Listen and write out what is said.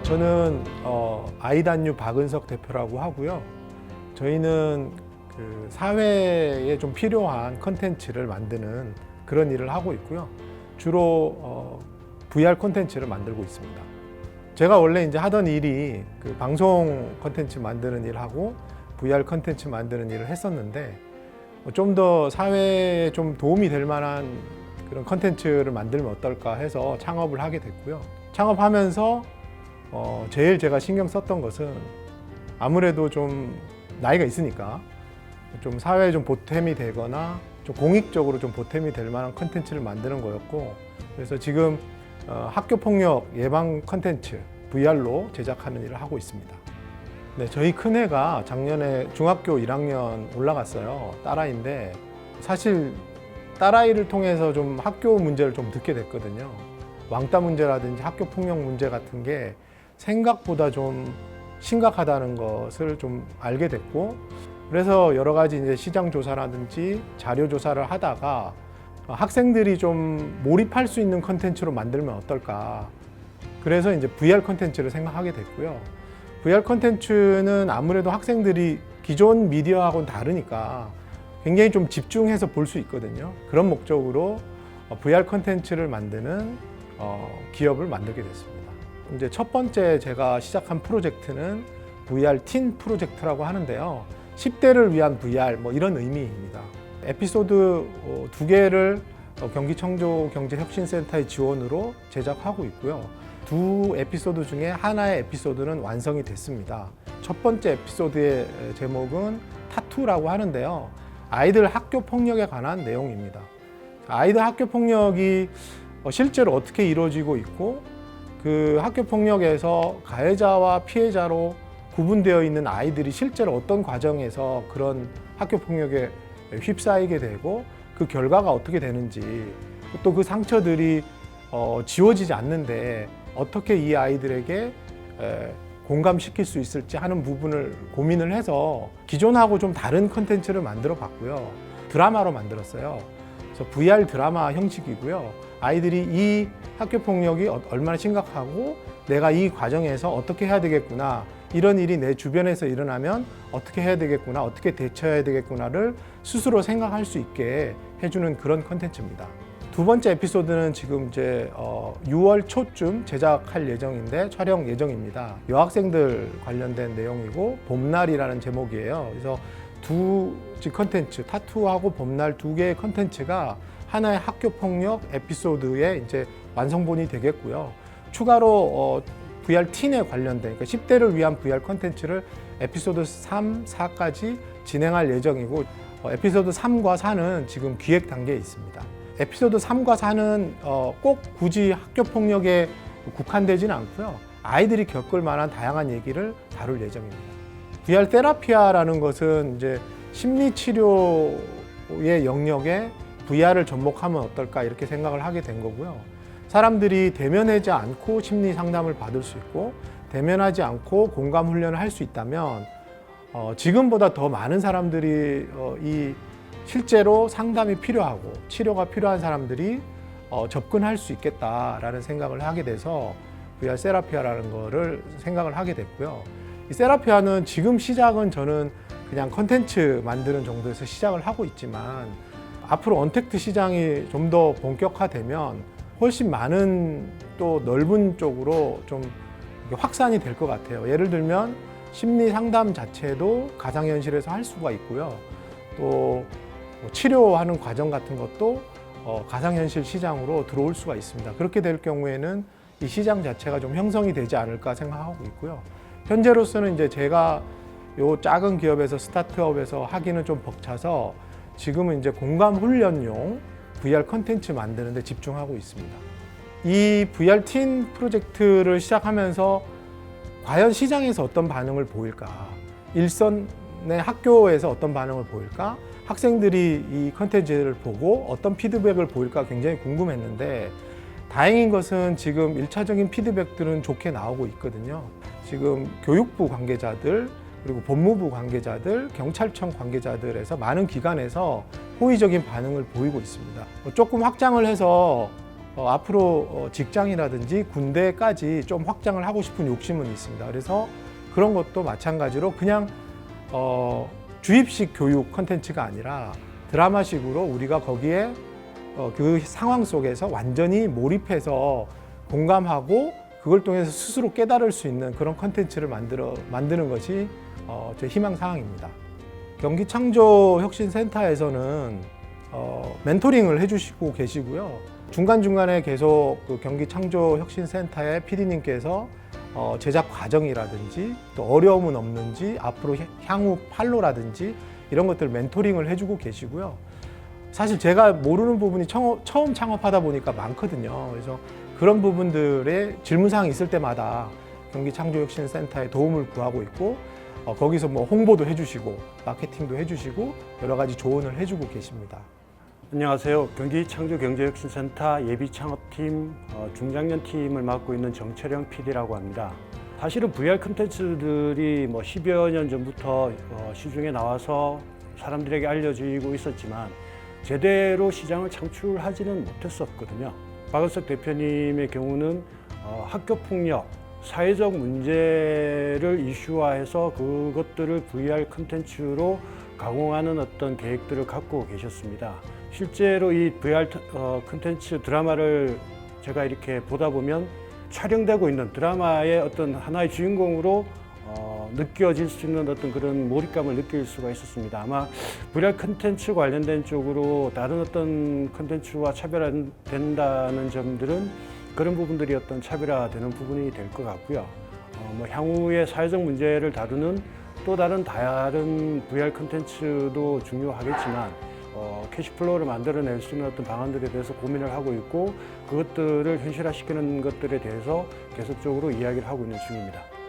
어, 저는 어, 아이단유 박은석 대표라고 하고요. 저희는 그 사회에 좀 필요한 컨텐츠를 만드는 그런 일을 하고 있고요. 주로 어, VR 컨텐츠를 만들고 있습니다. 제가 원래 이제 하던 일이 그 방송 컨텐츠 만드는 일하고 VR 컨텐츠 만드는 일을 했었는데 좀 더 사회에 좀 도움이 될 만한 그런 컨텐츠를 만들면 어떨까 해서 창업을 하게 됐고요. 창업하면서 어, 제일 제가 신경 썼던 것은 아무래도 좀 나이가 있으니까 좀 사회에 좀 보탬이 되거나 좀 공익적으로 좀 보탬이 될 만한 컨텐츠를 만드는 거였고 그래서 지금 어, 학교 폭력 예방 컨텐츠 VR로 제작하는 일을 하고 있습니다. 네, 저희 큰애가 작년에 중학교 1학년 올라갔어요. 딸아이인데 사실 딸아이를 통해서 좀 학교 문제를 좀 듣게 됐거든요. 왕따 문제라든지 학교 폭력 문제 같은 게 생각보다 좀 심각하다는 것을 좀 알게 됐고 그래서 여러 가지 이제 시장 조사라든지 자료 조사를 하다가 학생들이 좀 몰입할 수 있는 컨텐츠로 만들면 어떨까. 그래서 이제 VR 컨텐츠를 생각하게 됐고요. VR 컨텐츠는 아무래도 학생들이 기존 미디어하고는 다르니까 굉장히 좀 집중해서 볼 수 있거든요. 그런 목적으로 어, VR 컨텐츠를 만드는 어, 기업을 만들게 됐습니다. 이제 첫 번째 제가 시작한 프로젝트는 VR 틴 프로젝트라고 하는데요. 10대를 위한 VR 뭐 이런 의미입니다. 에피소드 어, 두 개를 어, 경기청조 경제혁신센터의 지원으로 제작하고 있고요. 두 에피소드 중에 하나의 에피소드는 완성이 됐습니다. 첫 번째 에피소드의 제목은 타투라고 하는데요. 아이들 학교 폭력에 관한 내용입니다. 아이들 학교 폭력이 어, 실제로 어떻게 이루어지고 있고 그 학교 폭력에서 가해자와 피해자로 구분되어 있는 아이들이 실제로 어떤 과정에서 그런 학교 폭력에 휩싸이게 되고 그 결과가 어떻게 되는지 또 그 상처들이 어, 지워지지 않는데 어떻게 이 아이들에게 에, 공감시킬 수 있을지 하는 부분을 고민을 해서 기존하고 좀 다른 컨텐츠를 만들어 봤고요. 드라마로 만들었어요. 그래서 VR 드라마 형식이고요. 아이들이 이 학교 폭력이 어- 얼마나 심각하고 내가 이 과정에서 어떻게 해야 되겠구나. 이런 일이 내 주변에서 일어나면 어떻게 해야 되겠구나. 어떻게 대처해야 되겠구나를 스스로 생각할 수 있게 해주는 그런 컨텐츠입니다. 두 번째 에피소드는 지금 이제 어 6월 초쯤 제작할 예정인데 촬영 예정입니다. 여학생들 관련된 내용이고 봄날이라는 제목이에요. 그래서 두 컨텐츠 타투하고 봄날 두 개의 컨텐츠가 하나의 학교 폭력 에피소드의 이제 완성본이 되겠고요. 추가로 어 VR 틴에 관련된 그러니까 10대를 위한 VR 컨텐츠를 에피소드 3, 4까지 진행할 예정이고 어, 에피소드 3과 4는 지금 기획 단계에 있습니다. 에피소드 3과 4는 어, 꼭 굳이 학교 폭력에 국한되지는 않고요. 아이들이 겪을 만한 다양한 얘기를 다룰 예정입니다. VR 테라피아라는 것은 이제 심리 치료의 영역에 VR을 접목하면 어떨까 이렇게 생각을 하게 된 거고요. 사람들이 대면하지 않고 심리 상담을 받을 수 있고 대면하지 않고 공감 훈련을 할 수 있다면 어, 지금보다 더 많은 사람들이 어, 이 실제로 상담이 필요하고 치료가 필요한 사람들이 어, 접근할 수 있겠다라는 생각을 하게 돼서 VR 세라피아라는 거를 생각을 하게 됐고요. 이 세라피아는 지금 시작은 저는 그냥 컨텐츠 만드는 정도에서 시작을 하고 있지만 앞으로 언택트 시장이 좀 더 본격화되면 훨씬 많은 또 넓은 쪽으로 좀 확산이 될 것 같아요. 예를 들면 심리 상담 자체도 가상현실에서 할 수가 있고요. 또뭐 치료하는 과정 같은 것도 어, 가상현실 시장으로 들어올 수가 있습니다. 그렇게 될 경우에는 이 시장 자체가 좀 형성이 되지 않을까 생각하고 있고요. 현재로서는 이제 제가 요 작은 기업에서 스타트업에서 하기는 좀 벅차서 지금은 이제 공감 훈련용 VR 컨텐츠 만드는 데 집중하고 있습니다. 이 VR 틴 프로젝트를 시작하면서 과연 시장에서 어떤 반응을 보일까? 일선의 학교에서 어떤 반응을 보일까? 학생들이 이 컨텐츠를 보고 어떤 피드백을 보일까 굉장히 궁금했는데 다행인 것은 지금 일차적인 피드백들은 좋게 나오고 있거든요. 지금 교육부 관계자들 그리고 법무부 관계자들, 경찰청 관계자들에서 많은 기관에서 호의적인 반응을 보이고 있습니다. 뭐 조금 확장을 해서 어, 앞으로 어, 직장이라든지 군대까지 좀 확장을 하고 싶은 욕심은 있습니다. 그래서 그런 것도 마찬가지로 그냥 어, 주입식 교육 컨텐츠가 아니라 드라마식으로 우리가 거기에 어, 그 상황 속에서 완전히 몰입해서 공감하고 그걸 통해서 스스로 깨달을 수 있는 그런 컨텐츠를 만들어 만드는 것이 어, 제 희망 사항입니다. 경기 창조 혁신 센터에서는 어, 멘토링을 해주시고 계시고요. 중간 중간에 계속 그 경기 창조 혁신 센터의 PD님께서 어, 제작 과정이라든지 또 어려움은 없는지 앞으로 향- 향후 판로라든지 이런 것들 멘토링을 해주고 계시고요. 사실 제가 모르는 부분이 처음, 처음 창업하다 보니까 많거든요. 그래서 그런 부분들에 질문사항이 있을 때마다 경기 창조혁신센터에 도움을 구하고 있고 어, 거기서 뭐 홍보도 해주시고 마케팅도 해주시고 여러 가지 조언을 해주고 계십니다. 안녕하세요. 경기 창조 경제혁신센터 예비 창업팀 어, 중장년 팀을 맡고 있는 정철영 PD라고 합니다. 사실은 VR 콘텐츠들이 뭐 10여 년 전부터 어, 시중에 나와서 사람들에게 알려지고 있었지만 제대로 시장을 창출하지는 못했었거든요. 박은석 대표님의 경우는 어, 학교 폭력, 사회적 문제를 이슈화해서 그것들을 VR 콘텐츠로 가공하는 어떤 계획들을 갖고 계셨습니다. 실제로 이 VR 트- 어, 콘텐츠 드라마를 제가 이렇게 보다 보면 촬영되고 있는 드라마의 어떤 하나의 주인공으로 어, 느껴질 수 있는 어떤 그런 몰입감을 느낄 수가 있었습니다. 아마 VR 콘텐츠 관련된 쪽으로 다른 어떤 콘텐츠와 차별화된다는 점들은 그런 부분들이 어떤 차별화되는 부분이 될 것 같고요. 어, 뭐 향후의 사회적 문제를 다루는 또 다른 다른 VR 콘텐츠도 중요하겠지만 어, 캐시플로우를 만들어낼 수 있는 어떤 방안들에 대해서 고민을 하고 있고 그것들을 현실화시키는 것들에 대해서 계속적으로 이야기를 하고 있는 중입니다.